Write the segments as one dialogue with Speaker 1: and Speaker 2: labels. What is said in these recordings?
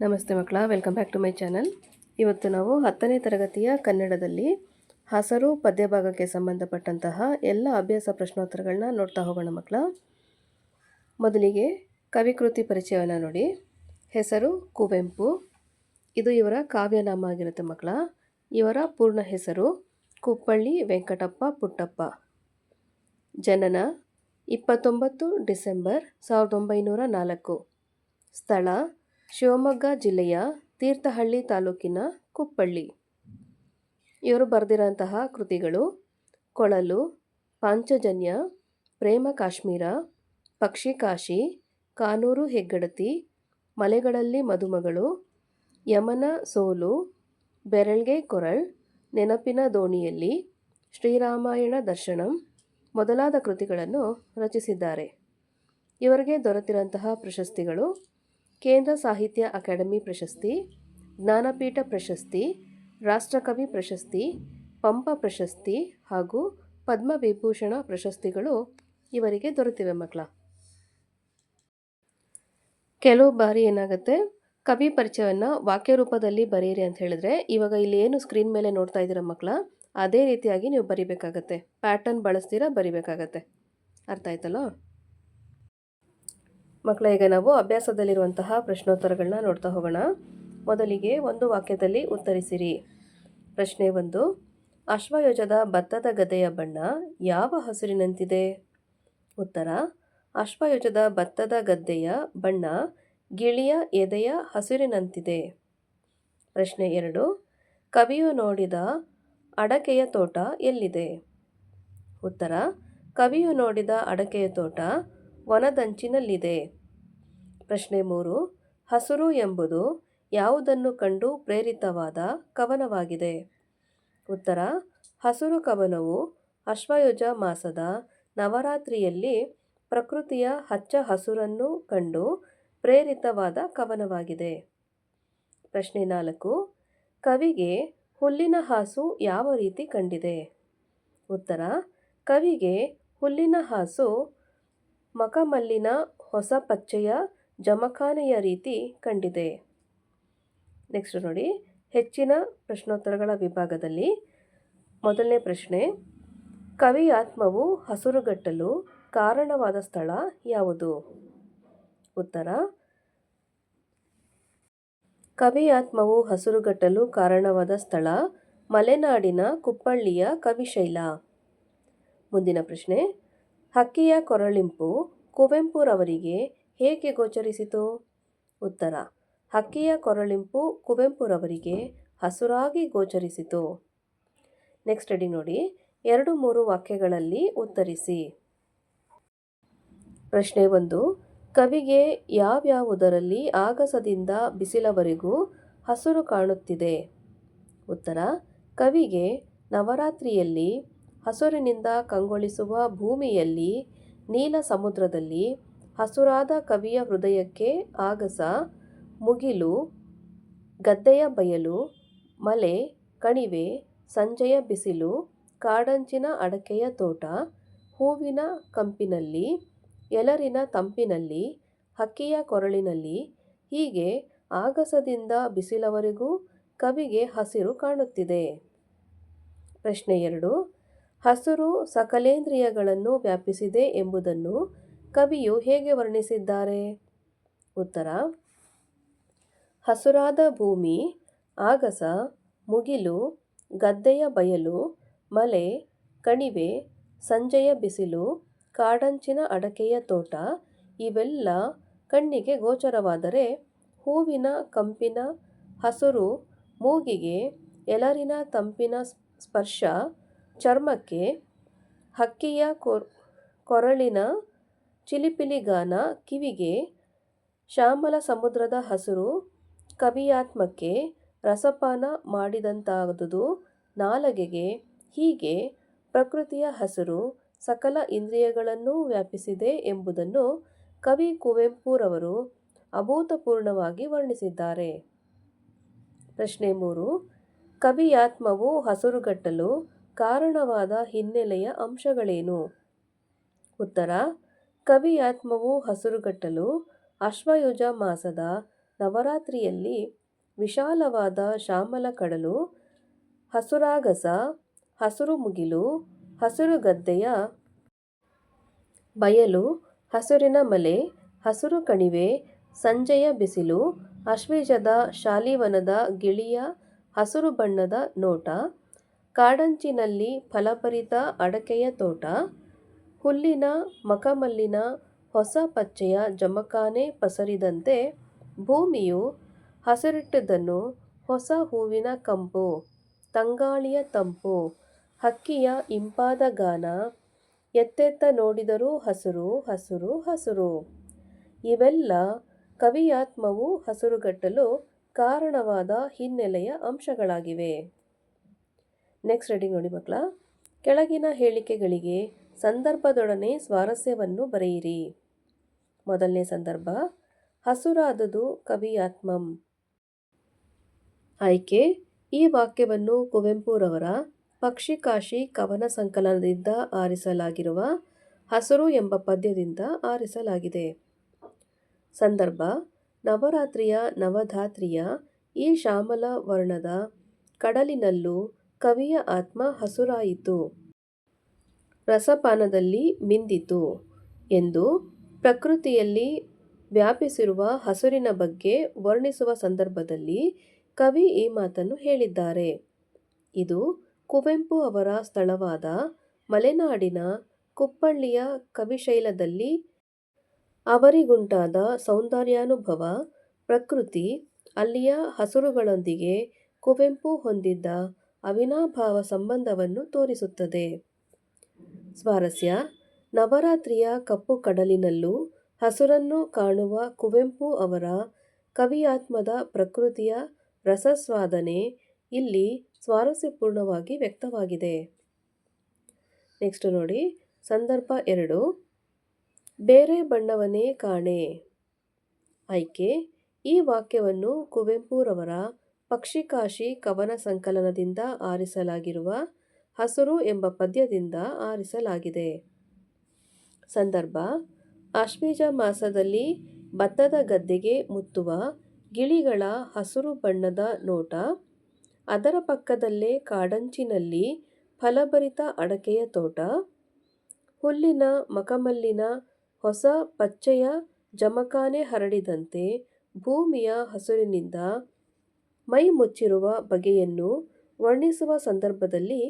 Speaker 1: ನಮಸ್ತೆ ಮಕ್ಕಳ welcome back to my channel ಇವತ್ತು ನಾವು ಹತ್ತನೇ ತರಗತಿಯ ಕನ್ನಡದಲ್ಲಿ ಹಸರು ಪದ್ಯಭಾಗಕ್ಕೆ ಸಂಬಂಧಪಟ್ಟಂತಹ ಎಲ್ಲ ಅಭ್ಯಾಸ ಪ್ರಶ್ನೋತ್ತರಗಳನ್ನ ನೋಡ್ತಾ ಹೋಗೋಣ ಮಕ್ಕಳ. ಮೊದಲಿಗೆ ಕವಿಕೃತಿ ಪರಿಚಯವನ್ನು ನೋಡಿ. ಹೆಸರು ಕುವೆಂಪು. ಇದು ಇವರ ಕಾವ್ಯನಾಮ ಆಗಿರುತ್ತೆ ಮಕ್ಕಳ. ಇವರ ಪೂರ್ಣ ಹೆಸರು ಕುಪ್ಪಳ್ಳಿ ವೆಂಕಟಪ್ಪ ಪುಟ್ಟಪ್ಪ. ಜನನ ಇಪ್ಪತ್ತೊಂಬತ್ತು ಡಿಸೆಂಬರ್ ಸಾವಿರದ ಒಂಬೈನೂರ ನಾಲ್ಕು. ಸ್ಥಳ ಶಿವಮೊಗ್ಗ ಜಿಲ್ಲೆಯ ತೀರ್ಥಹಳ್ಳಿ ತಾಲೂಕಿನ ಕುಪ್ಪಳ್ಳಿ. ಇವರು ಬರೆದಿರೋಂತಹ ಕೃತಿಗಳು ಕೊಳಲು, ಪಾಂಚಜನ್ಯ, ಪ್ರೇಮ ಕಾಶ್ಮೀರ, ಪಕ್ಷಿ ಕಾಶಿ, ಕಾನೂರು ಹೆಗ್ಗಡತಿ, ಮಲೆಗಳಲ್ಲಿ ಮದುಮಗಳು, ಯಮನ ಸೋಲು, ಬೆರಳ್ಗೆ ಕೊರಳ್, ನೆನಪಿನ ದೋಣಿಯಲ್ಲಿ, ಶ್ರೀರಾಮಾಯಣ ದರ್ಶನಂ ಮೊದಲಾದ ಕೃತಿಗಳನ್ನು ರಚಿಸಿದ್ದಾರೆ. ಇವರಿಗೆ ದೊರೆತಿರುವಂತಹ ಪ್ರಶಸ್ತಿಗಳು ಕೇಂದ್ರ ಸಾಹಿತ್ಯ ಅಕಾಡೆಮಿ ಪ್ರಶಸ್ತಿ, ಜ್ಞಾನಪೀಠ ಪ್ರಶಸ್ತಿ, ರಾಷ್ಟ್ರಕವಿ ಪ್ರಶಸ್ತಿ, ಪಂಪ ಪ್ರಶಸ್ತಿ ಹಾಗೂ ಪದ್ಮವಿಭೂಷಣ ಪ್ರಶಸ್ತಿಗಳು ಇವರಿಗೆ ದೊರೆತಿವೆ ಮಕ್ಕಳ. ಕೆಲವು ಬಾರಿ ಏನಾಗುತ್ತೆ, ಕವಿ ಪರಿಚಯವನ್ನು ವಾಕ್ಯ ರೂಪದಲ್ಲಿ ಬರೀರಿ ಅಂತ ಹೇಳಿದ್ರೆ ಇವಾಗ ಇಲ್ಲಿ ಏನು ಸ್ಕ್ರೀನ್ ಮೇಲೆ ನೋಡ್ತಾ ಇದ್ದೀರ ಮಕ್ಕಳ, ಅದೇ ರೀತಿಯಾಗಿ ನೀವು ಬರಿಬೇಕಾಗತ್ತೆ. ಪ್ಯಾಟರ್ನ್ ಬಳಸ್ತೀರಾ, ಬರಿಬೇಕಾಗತ್ತೆ. ಅರ್ಥ ಆಯ್ತಲ್ಲ ಮಕ್ಕಳ, ಈಗ ನಾವು ಅಭ್ಯಾಸದಲ್ಲಿರುವಂತಹ ಪ್ರಶ್ನೋತ್ತರಗಳನ್ನ ನೋಡ್ತಾ ಹೋಗೋಣ. ಮೊದಲಿಗೆ ಒಂದು ವಾಕ್ಯದಲ್ಲಿ ಉತ್ತರಿಸಿರಿ. ಪ್ರಶ್ನೆ ಒಂದು, ಅಶ್ವಯುಜದ ಭತ್ತದ ಗದೆಯ ಬಣ್ಣ ಯಾವ ಹಸಿರಿನಂತಿದೆ? ಉತ್ತರ, ಅಶ್ವಯುಜದ ಭತ್ತದ ಗದ್ದೆಯ ಬಣ್ಣ ಗಿಳಿಯ ಎದೆಯ ಹಸಿರಿನಂತಿದೆ. ಪ್ರಶ್ನೆ ಎರಡು, ಕವಿಯು ನೋಡಿದ ಅಡಕೆಯ ತೋಟ ಎಲ್ಲಿದೆ? ಉತ್ತರ, ಕವಿಯು ನೋಡಿದ ಅಡಕೆಯ ತೋಟ ವನದಂಚಿನಲ್ಲಿದೆ. ಪ್ರಶ್ನೆ ಮೂರು. ಹಸುರು ಎಂಬುದು ಯಾವುದನ್ನು ಕಂಡು ಪ್ರೇರಿತವಾದ ಕವನವಾಗಿದೆ? ಉತ್ತರ. ಹಸುರು ಕವನವು ಅಶ್ವಯುಜ ಮಾಸದ ನವರಾತ್ರಿಯಲ್ಲಿ ಪ್ರಕೃತಿಯ ಹಚ್ಚ ಹಸುರನ್ನು ಕಂಡು ಪ್ರೇರಿತವಾದ ಕವನವಾಗಿದೆ. ಪ್ರಶ್ನೆ ನಾಲ್ಕು. ಕವಿಗೆ ಹುಲ್ಲಿನ ಹಾಸು ಯಾವ ರೀತಿ ಕಂಡಿದೆ? ಉತ್ತರ. ಕವಿಗೆ ಹುಲ್ಲಿನ ಹಾಸು ಮಖಮಲ್ಲಿನ ಹೊಸ ಪಚ್ಚೆಯ ಜಮಖಾನೆಯ ರೀತಿ ಕಂಡಿದೆ. ನೆಕ್ಸ್ಟ್ ನೋಡಿ, ಹೆಚ್ಚಿನ ಪ್ರಶ್ನೋತ್ತರಗಳ ವಿಭಾಗದಲ್ಲಿ ಮೊದಲನೇ ಪ್ರಶ್ನೆ, ಕವಿ ಆತ್ಮವು ಹಸುರುಗಟ್ಟಲು ಕಾರಣವಾದ ಸ್ಥಳ ಯಾವುದು? ಉತ್ತರ, ಕವಿ ಆತ್ಮವು ಹಸುರುಗಟ್ಟಲು ಕಾರಣವಾದ ಸ್ಥಳ ಮಲೆನಾಡಿನ ಕುಪ್ಪಳ್ಳಿಯ ಕವಿಶೈಲ. ಮುಂದಿನ ಪ್ರಶ್ನೆ ಹಕ್ಕಿಯ ಕೊರಳಿಂಪು ಕುವೆಂಪುರವರಿಗೆ ಹೇಗೆ ಗೋಚರಿಸಿತು? ಉತ್ತರ, ಹಕ್ಕಿಯ ಕೊರಳಿಂಪು ಕುವೆಂಪುರವರಿಗೆ ಹಸುರಾಗಿ ಗೋಚರಿಸಿತು. ನೆಕ್ಸ್ಟ್ ಅಡಿ ನೋಡಿ, ಎರಡು ಮೂರು ವಾಕ್ಯಗಳಲ್ಲಿ ಉತ್ತರಿಸಿ. ಪ್ರಶ್ನೆ ಒಂದು, ಕವಿಗೆ ಯಾವ್ಯಾವುದರಲ್ಲಿ ಆಗಸದಿಂದ ಬಿಸಿಲವರೆಗೂ ಹಸುರು ಕಾಣುತ್ತಿದೆ? ಉತ್ತರ, ಕವಿಗೆ ನವರಾತ್ರಿಯಲ್ಲಿ ಹಸುರಿನಿಂದ ಕಂಗೊಳಿಸುವ ಭೂಮಿಯಲ್ಲಿ, ನೀಲ ಸಮುದ್ರದಲ್ಲಿ ಹಸುರಾದ ಕವಿಯ ಹೃದಯಕ್ಕೆ ಆಗಸ, ಮುಗಿಲು, ಗದ್ದೆಯ ಬಯಲು, ಮಲೆ, ಕಣಿವೆ, ಸಂಜೆಯ ಬಿಸಿಲು, ಕಾಡಂಚಿನ ಅಡಕೆಯ ತೋಟ, ಹೂವಿನ ಕಂಪಿನಲ್ಲಿ, ಎಲರಿನ ತಂಪಿನಲ್ಲಿ, ಹಕ್ಕಿಯ ಕೊರಳಿನಲ್ಲಿ, ಹೀಗೆ ಆಗಸದಿಂದ ಬಿಸಿಲವರೆಗೂ ಕವಿಗೆ ಹಸಿರು ಕಾಣುತ್ತಿದೆ. ಪ್ರಶ್ನೆ ಎರಡು. ಹಸುರು ಸಕಲೇಂದ್ರಿಯಗಳನ್ನು ವ್ಯಾಪಿಸಿದೆ ಎಂಬುದನ್ನು ಕವಿಯು ಹೇಗೆ ವರ್ಣಿಸಿದ್ದಾರೆ? ಉತ್ತರ. ಹಸುರಾದ ಭೂಮಿ, ಆಗಸ, ಮುಗಿಲು, ಗದ್ದೆಯ ಬಯಲು, ಮಲೆ, ಕಣಿವೆ, ಸಂಜೆಯ ಬಿಸಿಲು, ಕಾಡಂಚಿನ ಅಡಕೆಯ ತೋಟ, ಇವೆಲ್ಲ ಕಣ್ಣಿಗೆ ಗೋಚರವಾದರೆ ಹೂವಿನ ಕಂಪಿನ ಹಸುರು, ಮೂಗಿಗೆ, ಎಲರಿನ ತಂಪಿನ ಸ್ಪರ್ಶ ಚರ್ಮಕ್ಕೆ ಹಕ್ಕಿಯ ಕೊರಳಿನ ಚಿಲಿಪಿಲಿಗಾನ ಕಿವಿಗೆ ಶ್ಯಾಮಲ ಸಮುದ್ರದ ಹಸಿರು ಕವಿಯಾತ್ಮಕ್ಕೆ ರಸಪಾನ ಮಾಡಿದಂತಾದುದು ನಾಲಗೆಗೆ ಹೀಗೆ ಪ್ರಕೃತಿಯ ಹಸಿರು ಸಕಲ ಇಂದ್ರಿಯಗಳನ್ನೂ ವ್ಯಾಪಿಸಿದೆ ಎಂಬುದನ್ನು ಕವಿ ಕುವೆಂಪುರವರು ಅಭೂತಪೂರ್ಣವಾಗಿ ವರ್ಣಿಸಿದ್ದಾರೆ. ಪ್ರಶ್ನೆ ಮೂರು. ಕವಿಯಾತ್ಮವು ಹಸುರುಗಟ್ಟಲು ಕಾರಣವಾದ ಹಿನ್ನೆಲೆಯ ಅಂಶಗಳೇನು? ಉತ್ತರ, ಕವಿಯಾತ್ಮವು ಹಸುರುಗಟ್ಟಲು ಅಶ್ವಯುಜ ಮಾಸದ ನವರಾತ್ರಿಯಲ್ಲಿ ವಿಶಾಲವಾದ ಶ್ಯಾಮಲ ಕಡಲು, ಹಸುರಾಗಸ, ಹಸುರು ಮುಗಿಲು, ಹಸುರು ಗದ್ದೆಯ ಬಯಲು, ಹಸುರಿನ ಮಲೆ, ಹಸುರು ಕಣಿವೆ, ಸಂಜೆಯ ಬಿಸಿಲು ಅಶ್ವೀಜದ ಶಾಲಿವನದ ಗಿಳಿಯ ಹಸುರು ಬಣ್ಣದ ನೋಟ ಕಾಡಂಚಿನಲ್ಲಿ ಫಲಭರಿತ ಅಡಕೆಯ ತೋಟ, ಹುಲ್ಲಿನ ಮಖಮಲ್ಲಿನ ಹೊಸ ಪಚ್ಚೆಯ ಜಮಖಾನೆ ಪಸರಿದಂತೆ ಭೂಮಿಯು ಹಸಿರಿಟ್ಟದನ್ನು ಹೊಸ ಹೂವಿನ ಕಂಪು, ತಂಗಾಳಿಯ ತಂಪು, ಹಕ್ಕಿಯ ಇಂಪಾದ ಗಾನ, ಎತ್ತೆತ್ತ ನೋಡಿದರೂ ಹಸಿರು, ಹಸುರು ಹಸುರು. ಇವೆಲ್ಲ ಕವಿಯಾತ್ಮವು ಹಸಿರುಗಟ್ಟಲು ಕಾರಣವಾದ ಹಿನ್ನೆಲೆಯ ಅಂಶಗಳಾಗಿವೆ. ನೆಕ್ಸ್ಟ್ ರೆಡಿ ನೋಡಿ ಮಕ್ಕಳ. ಕೆಳಗಿನ ಹೇಳಿಕೆಗಳಿಗೆ ಸಂದರ್ಭದೊಡನೆ ಸ್ವಾರಸ್ಯವನ್ನು ಬರೆಯಿರಿ. ಮೊದಲನೇ ಸಂದರ್ಭ, ಹಸುರಾದುದು ಕವಿಯಾತ್ಮಂ. ಆಯ್ಕೆ, ಈ ವಾಕ್ಯವನ್ನು ಕುವೆಂಪುರವರ ಪಕ್ಷಿಕಾಶಿ ಕವನ ಸಂಕಲನದಿಂದ ಆರಿಸಲಾಗಿರುವ ಹಸುರು ಎಂಬ ಪದ್ಯದಿಂದ ಆರಿಸಲಾಗಿದೆ. ಸಂದರ್ಭ, ನವರಾತ್ರಿಯ ನವಧಾತ್ರಿಯ ಈ ಶ್ಯಾಮಲ ವರ್ಣದ ಕಡಲಿನಲ್ಲೂ ಕವಿಯ ಆತ್ಮ ಹಸುರಾಯಿತು. ರಸಪಾನದಲ್ಲಿ ಮಿಂದಿತು ಎಂದು ಪ್ರಕೃತಿಯಲ್ಲಿ ವ್ಯಾಪಿಸಿರುವ ಹಸುರಿನ ಬಗ್ಗೆ ವರ್ಣಿಸುವ ಸಂದರ್ಭದಲ್ಲಿ ಕವಿ ಈ ಮಾತನ್ನು ಹೇಳಿದ್ದಾರೆ. ಇದು ಕುವೆಂಪು ಅವರ ಸ್ಥಳವಾದ ಮಲೆನಾಡಿನ ಕುಪ್ಪಳ್ಳಿಯ ಕವಿಶೈಲದಲ್ಲಿ ಅವರಿಗುಂಟಾದ ಸೌಂದರ್ಯಾನುಭವ, ಪ್ರಕೃತಿ ಅಲ್ಲಿಯ ಹಸುರುಗಳೊಂದಿಗೆ ಕುವೆಂಪು ಹೊಂದಿದ್ದ ಅವಿನಾಭಾವ ಸಂಬಂಧವನ್ನು ತೋರಿಸುತ್ತದೆ. ಸ್ವಾರಸ್ಯ, ನವರಾತ್ರಿಯ ಕಪ್ಪು ಕಡಲಿನಲ್ಲೂ ಹಸುರನ್ನು ಕಾಣುವ ಕುವೆಂಪು ಅವರ ಕವಿಯಾತ್ಮದ ಪ್ರಕೃತಿಯ ರಸಸ್ವಾದನೆ ಇಲ್ಲಿ ಸ್ವಾರಸ್ಯಪೂರ್ಣವಾಗಿ ವ್ಯಕ್ತವಾಗಿದೆ. ನೆಕ್ಸ್ಟ್ ನೋಡಿ, ಸಂದರ್ಭ ಎರಡು. ಬೇರೆ ಬಣ್ಣವನೇ ಕಾಣೆ. ಆಯ್ಕೆ, ಈ ವಾಕ್ಯವನ್ನು ಕುವೆಂಪುರವರ ಪಕ್ಷಿಕಾಶಿ ಕವನ ಸಂಕಲನದಿಂದ ಆರಿಸಲಾಗಿರುವ ಹಸುರು ಎಂಬ ಪದ್ಯದಿಂದ ಆರಿಸಲಾಗಿದೆ. ಸಂದರ್ಭ ಆಶ್ವೀಜ ಮಾಸದಲ್ಲಿ ಭತ್ತದ ಗದ್ದೆಗೆ ಮುತ್ತುವ ಗಿಳಿಗಳ ಹಸುರು ಬಣ್ಣದ ನೋಟ, ಅದರ ಪಕ್ಕದಲ್ಲೇ ಕಾಡಂಚಿನಲ್ಲಿ ಫಲಭರಿತ ಅಡಕೆಯ ತೋಟ, ಹುಲ್ಲಿನ ಮಕಮಲ್ಲಿನ ಹೊಸ ಪಚ್ಚೆಯ ಜಮಖಾನೆ ಹರಡಿದಂತೆ ಭೂಮಿಯ ಹಸುರಿನಿಂದ ಮೈ ಮುಚ್ಚಿರುವ ಬಗೆಯನ್ನು ವರ್ಣಿಸುವ ಸಂದರ್ಭದಲ್ಲಿ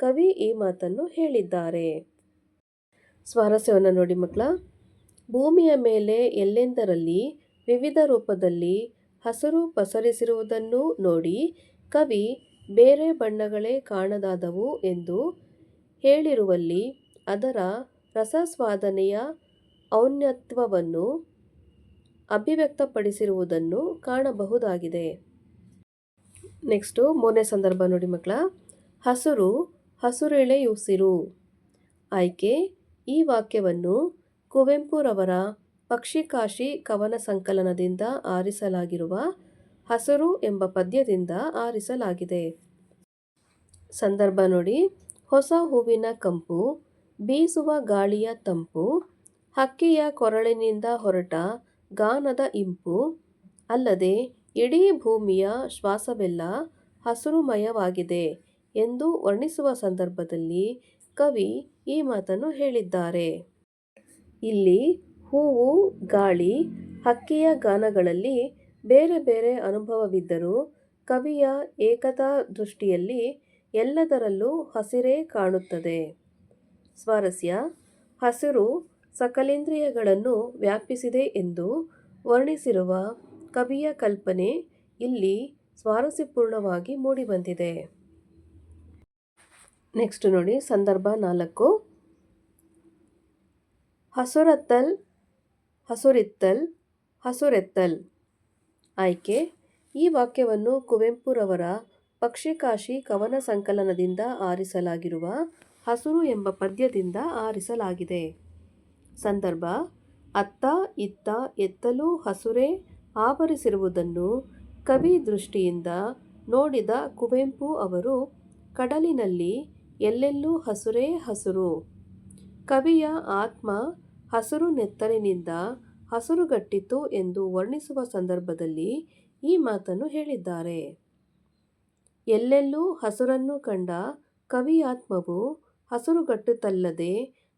Speaker 1: ಕವಿ ಈ ಮಾತನ್ನು ಹೇಳಿದ್ದಾರೆ. ಸ್ವಾರಸ್ಯವನ್ನು ನೋಡಿ ಮಕ್ಕಳ, ಭೂಮಿಯ ಮೇಲೆ ಎಲ್ಲೆಂದರಲ್ಲಿ ವಿವಿಧ ರೂಪದಲ್ಲಿ ಹಸಿರು ಪಸರಿಸಿರುವುದನ್ನು ನೋಡಿ ಕವಿ ಬೇರೆ ಬಣ್ಣಗಳೇ ಕಾಣದಾದವು ಎಂದು ಹೇಳಿರುವಲ್ಲಿ ಅದರ ರಸಸ್ವಾದನೆಯ ಔನ್ನತ್ವವನ್ನು ಅಭಿವ್ಯಕ್ತಪಡಿಸಿರುವುದನ್ನು ಕಾಣಬಹುದಾಗಿದೆ. ನೆಕ್ಸ್ಟು ಮೂರನೇ ಸಂದರ್ಭ ನೋಡಿ ಮಕ್ಕಳ. ಹಸುರು ಹಸುರೆಳೆಯುಸಿರು ಆಯ್ಕೆ, ಈ ವಾಕ್ಯವನ್ನು ಕುವೆಂಪುರವರ ಪಕ್ಷಿಕಾಶಿ ಕವನ ಸಂಕಲನದಿಂದ ಆರಿಸಲಾಗಿರುವ ಹಸುರು ಎಂಬ ಪದ್ಯದಿಂದ ಆರಿಸಲಾಗಿದೆ. ಸಂದರ್ಭ ನೋಡಿ, ಹೊಸ ಹೂವಿನ ಕಂಪು, ಬೀಸುವ ಗಾಳಿಯ ತಂಪು, ಹಕ್ಕಿಯ ಕೊರಳಿನಿಂದ ಹೊರಟ ಗಾನದ ಇಂಪು, ಅಲ್ಲದೆ ಇಡೀ ಭೂಮಿಯ ಶ್ವಾಸವೆಲ್ಲ ಹಸುರುಮಯವಾಗಿದೆ ಎಂದು ವರ್ಣಿಸುವ ಸಂದರ್ಭದಲ್ಲಿ ಕವಿ ಈ ಮಾತನ್ನು ಹೇಳಿದ್ದಾರೆ. ಇಲ್ಲಿ ಹೂವು, ಗಾಳಿ, ಹಕ್ಕಿಯ ಗಾನಗಳಲ್ಲಿ ಬೇರೆ ಬೇರೆ ಅನುಭವವಿದ್ದರೂ ಕವಿಯ ಏಕತಾ ದೃಷ್ಟಿಯಲ್ಲಿ ಎಲ್ಲದರಲ್ಲೂ ಹಸಿರೇ ಕಾಣುತ್ತದೆ. ಸ್ವಾರಸ್ಯ, ಹಸಿರು ಸಕಲೇಂದ್ರಿಯಗಳನ್ನು ವ್ಯಾಪಿಸಿದೆ ಎಂದು ವರ್ಣಿಸಿರುವ ಕವಿಯ ಕಲ್ಪನೆ ಇಲ್ಲಿ ಸ್ವಾರಸ್ಯಪೂರ್ಣವಾಗಿ ಮೂಡಿಬಂದಿದೆ. ನೆಕ್ಸ್ಟ್ ನೋಡಿ, ಸಂದರ್ಭ ನಾಲ್ಕು. ಹಸುರತ್ತಲ್, ಹಸುರಿತ್ತಲ್, ಹಸುರೆತ್ತಲ್. ಆಯ್ಕೆ. ಈ ವಾಕ್ಯವನ್ನು ಕುವೆಂಪುರವರ ಪಕ್ಷಿಕಾಶಿ ಕವನ ಸಂಕಲನದಿಂದ ಆರಿಸಲಾಗಿರುವ ಹಸುರು ಎಂಬ ಪದ್ಯದಿಂದ ಆರಿಸಲಾಗಿದೆ. ಸಂದರ್ಭ, ಅತ್ತ, ಇತ್ತ, ಎತ್ತಲು, ಹಸುರೇ ಆವರಿಸಿರುವುದನ್ನು ಕವಿ ದೃಷ್ಟಿಯಿಂದ ನೋಡಿದ ಕುವೆಂಪು ಅವರು, ಕಡಲಿನಲ್ಲಿ ಎಲ್ಲೆಲ್ಲೂ ಹಸುರೇ ಹಸುರು. ಕವಿಯ ಆತ್ಮ ಹಸುರು ನೆತ್ತಲಿನಿಂದ ಹಸುರುಗಟ್ಟಿತು ಎಂದು ವರ್ಣಿಸುವ ಸಂದರ್ಭದಲ್ಲಿ ಈ ಮಾತನ್ನು ಹೇಳಿದ್ದಾರೆ. ಎಲ್ಲೆಲ್ಲೂ ಹಸುರನ್ನು ಕಂಡ ಕವಿಯಾತ್ಮವು ಹಸುರುಗಟ್ಟುತ್ತಲ್ಲದೆ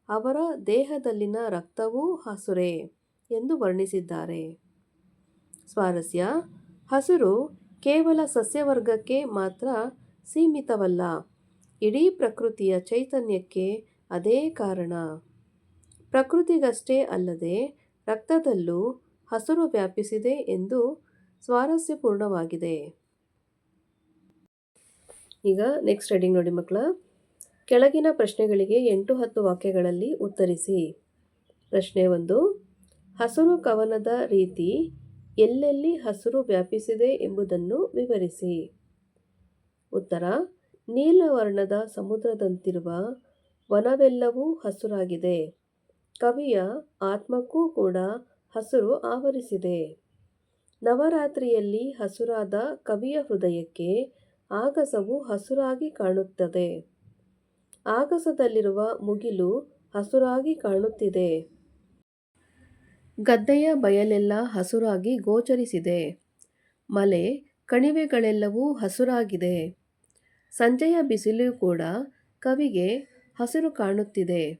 Speaker 1: ಅವರ ದೇಹದಲ್ಲಿನ ರಕ್ತವೂ ಹಸುರೇ ಎಂದು ವರ್ಣಿಸಿದ್ದಾರೆ. ಸ್ವಾರಸ್ಯ. ಹಸಿರು ಕೇವಲ ಸಸ್ಯವರ್ಗಕ್ಕೆ ಮಾತ್ರ ಸೀಮಿತವಲ್ಲ. ಇಡೀ ಪ್ರಕೃತಿಯ ಚೈತನ್ಯಕ್ಕೆ ಅದೇ ಕಾರಣ. ಪ್ರಕೃತಿಗಷ್ಟೇ ಅಲ್ಲದೆ ರಕ್ತದಲ್ಲೂ ಹಸಿರು ವ್ಯಾಪಿಸಿದೆ ಎಂದು ಸ್ವಾರಸ್ಯಪೂರ್ಣವಾಗಿದೆ ಈಗ ನೆಕ್ಸ್ಟ್ ರೀಡಿಂಗ್ ನೋಡಿ ಮಕ್ಕಳ. ಕೆಳಗಿನ ಪ್ರಶ್ನೆಗಳಿಗೆ ಎಂಟು ಹತ್ತು ವಾಕ್ಯಗಳಲ್ಲಿ ಉತ್ತರಿಸಿ. ಪ್ರಶ್ನೆ ಒಂದು, ಹಸಿರು ಕವನದ ರೀತಿ ಎಲ್ಲೆಲ್ಲಿ ಹಸಿರು ವ್ಯಾಪಿಸಿದೆ ಎಂಬುದನ್ನು ವಿವರಿಸಿ. ಉತ್ತರ, ನೀಲವರ್ಣದ ಸಮುದ್ರದಂತಿರುವ ವನವೆಲ್ಲವೂ ಹಸುರಾಗಿದೆ. ಕವಿಯ ಆತ್ಮಕ್ಕೂ ಕೂಡ ಹಸುರು ಆವರಿಸಿದೆ. ನವರಾತ್ರಿಯಲ್ಲಿ ಹಸುರಾದ ಕವಿಯ ಹೃದಯಕ್ಕೆ ಆಗಸವು ಹಸುರಾಗಿ ಕಾಣುತ್ತದೆ. ಆಗಸದಲ್ಲಿರುವ ಮುಗಿಲು ಹಸುರಾಗಿ ಕಾಣುತ್ತಿದೆ. ಗದ್ದೆಯ ಬಯಲೆಲ್ಲ ಹಸುರಾಗಿ ಗೋಚರಿಸಿದೆ. ಮಲೆ ಕಣಿವೆಗಳೆಲ್ಲವೂ ಹಸುರಾಗಿದೆ. ಸಂಜೆಯ ಬಿಸಿಲು ಕೂಡ ಕವಿಗೆ ಹಸಿರು ಕಾಣುತ್ತಿದೆ.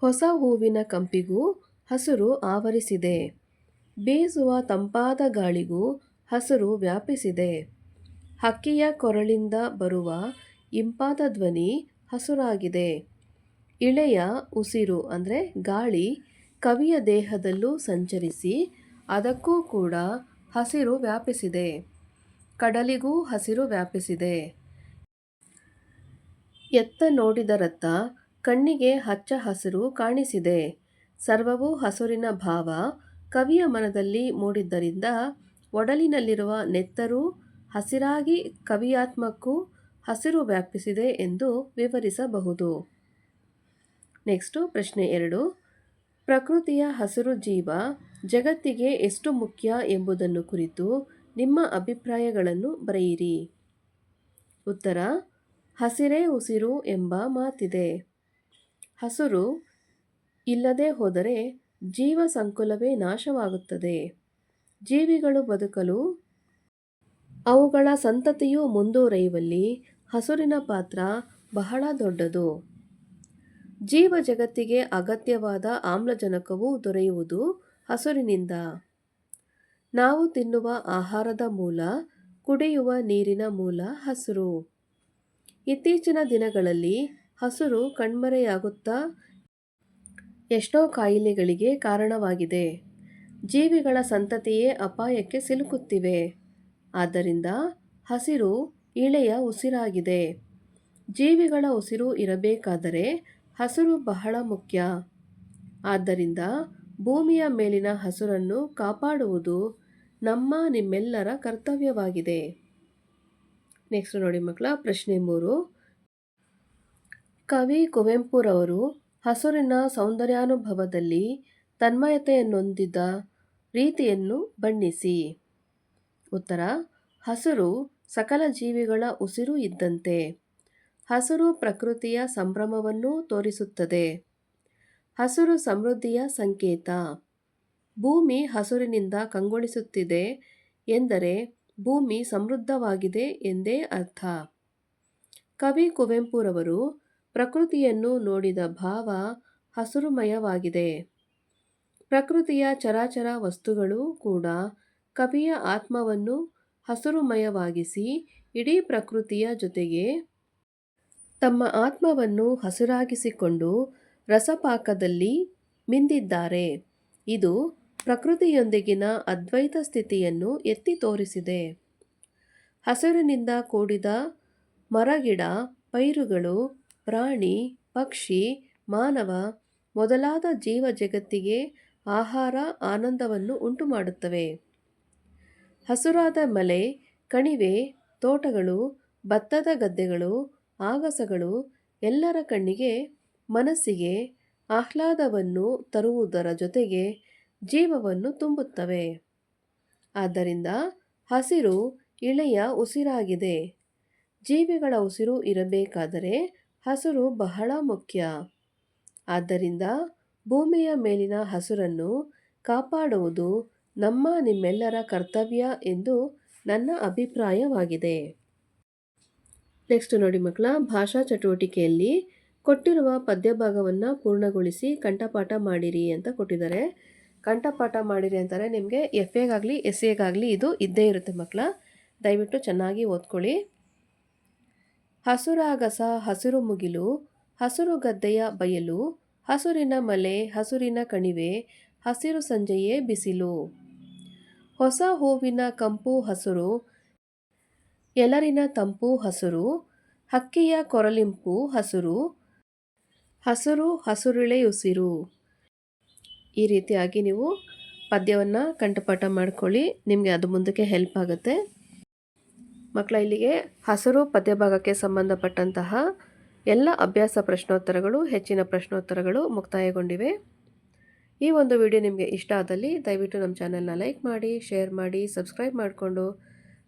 Speaker 1: ಹೊಸ ಹೂವಿನ ಕಂಪಿಗೂ ಹಸಿರು ಆವರಿಸಿದೆ. ಬೀಸುವ ತಂಪಾದ ಗಾಳಿಗೂ ಹಸಿರು ವ್ಯಾಪಿಸಿದೆ. ಹಕ್ಕಿಯ ಕೊರಳಿಂದ ಬರುವ ಇಂಪಾದ ಧ್ವನಿ ಹಸುರಾಗಿದೆ. ಇಳೆಯ ಉಸಿರು ಅಂದರೆ ಗಾಳಿ ಕವಿಯ ದೇಹದಲ್ಲೂ ಸಂಚರಿಸಿ ಅದಕ್ಕೂ ಕೂಡ ಹಸಿರು ವ್ಯಾಪಿಸಿದೆ. ಕಡಲಿಗೂ ಹಸಿರು ವ್ಯಾಪಿಸಿದೆ. ಎತ್ತ ನೋಡಿದರತ್ತ ಕಣ್ಣಿಗೆ ಹಚ್ಚ ಹಸಿರು ಕಾಣಿಸಿದೆ. ಸರ್ವವೂ ಹಸುರಿನ ಭಾವ ಕವಿಯ ಮನದಲ್ಲಿ ಮೂಡಿದ್ದರಿಂದ ಒಡಲಿನಲ್ಲಿರುವ ನೆತ್ತರೂ ಹಸಿರಾಗಿ ಕವಿಯಾತ್ಮಕ್ಕೂ ಹಸಿರು ವ್ಯಾಪಿಸಿದೆ ಎಂದು ವಿವರಿಸಬಹುದು. ನೆಕ್ಸ್ಟು ಪ್ರಶ್ನೆ ಎರಡು. ಪ್ರಕೃತಿಯ ಹಸಿರು ಜೀವ ಜಗತ್ತಿಗೆ ಎಷ್ಟು ಮುಖ್ಯ ಎಂಬುದನ್ನು ಕುರಿತು ನಿಮ್ಮ ಅಭಿಪ್ರಾಯಗಳನ್ನು ಬರೆಯಿರಿ. ಉತ್ತರ, ಹಸಿರೇ ಉಸಿರು ಎಂಬ ಮಾತಿದೆ. ಹಸುರು ಇಲ್ಲದೆ ಹೋದರೆ ಜೀವ ಸಂಕುಲವೇ ನಾಶವಾಗುತ್ತದೆ. ಜೀವಿಗಳು ಬದುಕಲು ಅವುಗಳ ಸಂತತಿಯು ಮುಂದುವರೆಯುವಲ್ಲಿ ಹಸುರಿನ ಪಾತ್ರ ಬಹಳ ದೊಡ್ಡದು. ಜೀವ ಜಗತ್ತಿಗೆ ಅಗತ್ಯವಾದ ಆಮ್ಲಜನಕವು ದೊರೆಯುವುದು ಹಸುರಿನಿಂದ. ನಾವು ತಿನ್ನುವ ಆಹಾರದ ಮೂಲ ಕುಡಿಯುವ ನೀರಿನ ಮೂಲ ಹಸುರು. ಇತ್ತೀಚಿನ ದಿನಗಳಲ್ಲಿ ಹಸುರು ಕಣ್ಮರೆಯಾಗುತ್ತಾ ಎಷ್ಟೋ ಕಾಯಿಲೆಗಳಿಗೆ ಕಾರಣವಾಗಿದೆ. ಜೀವಿಗಳ ಸಂತತಿಯೇ ಅಪಾಯಕ್ಕೆ ಸಿಲುಕುತ್ತಿವೆ. ಆದ್ದರಿಂದ ಹಸಿರು ಇಳೆಯ ಉಸಿರಾಗಿದೆ. ಜೀವಿಗಳ ಉಸಿರು ಇರಬೇಕಾದರೆ ಹಸುರು ಬಹಳ ಮುಖ್ಯ. ಆದ್ದರಿಂದ ಭೂಮಿಯ ಮೇಲಿನ ಹಸುರನ್ನು ಕಾಪಾಡುವುದು ನಮ್ಮ ನಿಮ್ಮೆಲ್ಲರ ಕರ್ತವ್ಯವಾಗಿದೆ. ನೆಕ್ಸ್ಟ್ ನೋಡಿ ಮಕ್ಕಳ, ಪ್ರಶ್ನೆ ಮೂರು. ಕವಿ ಕುವೆಂಪುರವರು ಹಸುರಿನ ಸೌಂದರ್ಯಾನುಭವದಲ್ಲಿ ತನ್ಮಯತೆಯನ್ನೊಂದಿದ್ದ ರೀತಿಯನ್ನು ಬಣ್ಣಿಸಿ. ಉತ್ತರ, ಹಸುರು ಸಕಲ ಜೀವಿಗಳ ಉಸಿರು ಇದ್ದಂತೆ. ಹಸುರು ಪ್ರಕೃತಿಯ ಸಂಭ್ರಮವನ್ನು ತೋರಿಸುತ್ತದೆ. ಹಸುರು ಸಮೃದ್ಧಿಯ ಸಂಕೇತ. ಭೂಮಿ ಹಸುರಿನಿಂದ ಕಂಗೊಳಿಸುತ್ತಿದೆ ಎಂದರೆ ಭೂಮಿ ಸಮೃದ್ಧವಾಗಿದೆ ಎಂದೇ ಅರ್ಥ. ಕವಿ ಕುವೆಂಪುರವರು ಪ್ರಕೃತಿಯನ್ನು ನೋಡಿದ ಭಾವ ಹಸುರುಮಯವಾಗಿದೆ. ಪ್ರಕೃತಿಯ ಚರಾಚರ ವಸ್ತುಗಳು ಕೂಡ ಕವಿಯ ಆತ್ಮವನ್ನು ಹಸುರುಮಯವಾಗಿಸಿ ಇಡೀ ಪ್ರಕೃತಿಯ ಜೊತೆಗೆ ತಮ್ಮ ಆತ್ಮವನ್ನು ಹಸುರಾಗಿಸಿಕೊಂಡು ರಸಪಾಕದಲ್ಲಿ ಮಿಂದಿದ್ದಾರೆ. ಇದು ಪ್ರಕೃತಿಯೊಂದಿಗಿನ ಅದ್ವೈತ ಸ್ಥಿತಿಯನ್ನು ಎತ್ತಿ ತೋರಿಸಿದೆ. ಹಸಿರಿನಿಂದ ಕೂಡಿದ ಮರಗಿಡ, ಪೈರುಗಳು, ಪ್ರಾಣಿ, ಪಕ್ಷಿ, ಮಾನವ ಮೊದಲಾದ ಜೀವ ಜಗತ್ತಿಗೆ ಆಹಾರ ಆನಂದವನ್ನು ಉಂಟುಮಾಡುತ್ತವೆ. ಹಸುರಾದ ಮಲೆ, ಕಣಿವೆ, ತೋಟಗಳು, ಭತ್ತದ ಗದ್ದೆಗಳು ಆಗಸಗಳು ಎಲ್ಲರ ಕಣ್ಣಿಗೆ, ಮನಸ್ಸಿಗೆ ಆಹ್ಲಾದವನ್ನು ತರುವುದರ ಜೊತೆಗೆ ಜೀವವನ್ನು ತುಂಬುತ್ತವೆ. ಆದ್ದರಿಂದ ಹಸಿರು ಇಳೆಯ ಉಸಿರಾಗಿದೆ. ಜೀವಿಗಳ ಉಸಿರು ಇರಬೇಕಾದರೆ ಹಸಿರು ಬಹಳ ಮುಖ್ಯ. ಆದ್ದರಿಂದ ಭೂಮಿಯ ಮೇಲಿನ ಹಸಿರನ್ನು ಕಾಪಾಡುವುದು ನಮ್ಮ ನಿಮ್ಮೆಲ್ಲರ ಕರ್ತವ್ಯ ಎಂದು ನನ್ನ ಅಭಿಪ್ರಾಯವಾಗಿದೆ. ನೆಕ್ಸ್ಟ್ ನೋಡಿ ಮಕ್ಕಳ, ಭಾಷಾ ಚಟುವಟಿಕೆಯಲ್ಲಿ ಕೊಟ್ಟಿರುವ ಪದ್ಯಭಾಗವನ್ನು ಪೂರ್ಣಗೊಳಿಸಿ ಕಂಠಪಾಠ ಮಾಡಿರಿ ಅಂತ ಕೊಟ್ಟಿದ್ದಾರೆ. ಕಂಠಪಾಠ ಮಾಡಿರಿ ಅಂತಾರೆ ನಿಮಗೆ ಎಫ್ ಎಗಾಗಲಿ ಎಸ್ ಎಗಾಗಲಿ ಇದು ಇದ್ದೇ ಇರುತ್ತೆ ಮಕ್ಕಳ. ದಯವಿಟ್ಟು ಚೆನ್ನಾಗಿ ಓದ್ಕೊಳ್ಳಿ. ಹಸುರಾಗಸ ಹಸಿರು ಮುಗಿಲು, ಹಸಿರು ಗದ್ದೆಯ ಬಯಲು, ಹಸುರಿನ ಮಲೆ, ಹಸುರಿನ ಕಣಿವೆ, ಹಸಿರು ಸಂಜೆಯೇ ಬಿಸಿಲು. ಹೊಸ ಹೂವಿನ ಕಂಪು, ಹಸುರು ಎಲರಿನ ತಂಪು ಹಸುರು, ಹಕ್ಕಿಯ ಕೊರಲಿಂಪು ಹಸುರು ಹಸುರು ಹಸುರುಳೆಯುಸಿರು. ಈ ರೀತಿಯಾಗಿ ನೀವು ಪದ್ಯವನ್ನು ಕಂಠಪಾಠ ಮಾಡ್ಕೊಳ್ಳಿ, ನಿಮಗೆ ಅದು ಮುಂದಕ್ಕೆ ಹೆಲ್ಪ್ ಆಗುತ್ತೆ. ಮಕ್ಕಳ ಇಲ್ಲಿಗೆ ಹಸಿರು ಪದ್ಯಭಾಗಕ್ಕೆ ಸಂಬಂಧಪಟ್ಟಂತಹ ಎಲ್ಲ ಅಭ್ಯಾಸ ಪ್ರಶ್ನೋತ್ತರಗಳು, ಹೆಚ್ಚಿನ ಪ್ರಶ್ನೋತ್ತರಗಳು ಮುಕ್ತಾಯಗೊಂಡಿವೆ. ಈ ಒಂದು ವಿಡಿಯೋ ನಿಮಗೆ ಇಷ್ಟ ಆದಲ್ಲಿ ದಯವಿಟ್ಟು ನಮ್ಮ ಚಾನಲ್ನ ಲೈಕ್ ಮಾಡಿ ಶೇರ್ ಮಾಡಿ ಸಬ್ಸ್ಕ್ರೈಬ್ ಮಾಡಿಕೊಂಡು